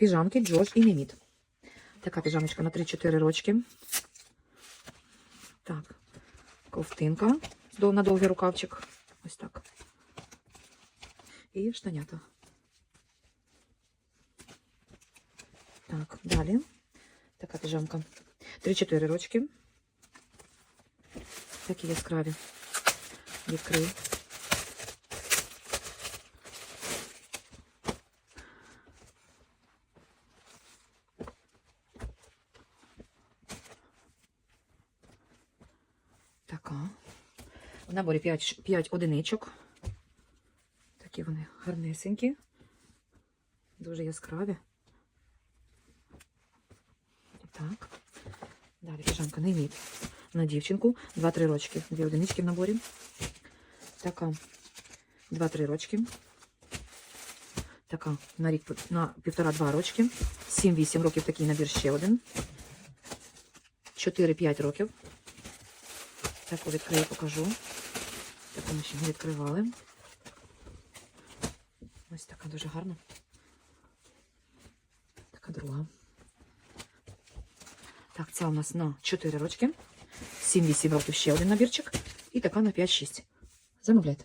Піжамки Джош і Неміт. Така піжамочка на 3-4 рочки. Так. Ковтинка на довгий рукавчик. Ось так. І штанята. Так, далі. Така піжамка. 3-4 рочки. Такі яскраві. Відкрию. Така. В наборі 5, 5 одиничок. Такі вони гарнесенькі. Дуже яскраві. Так. Далі піжамка не мід. На дівчинку. 2-3 рочки. Дві одинички в наборі. Така. 2-3 рочки. Така на рік на півтора-два рочки. 7-8 років такий набір ще один. 4-5 років. Таку відкрию, покажу. Таку ми ще не відкривали. Ось така дуже гарна. Така друга. Так, ця у нас на 4 рочки. 7-8 років ще один набірчик. І така на 5-6. Замовляйте.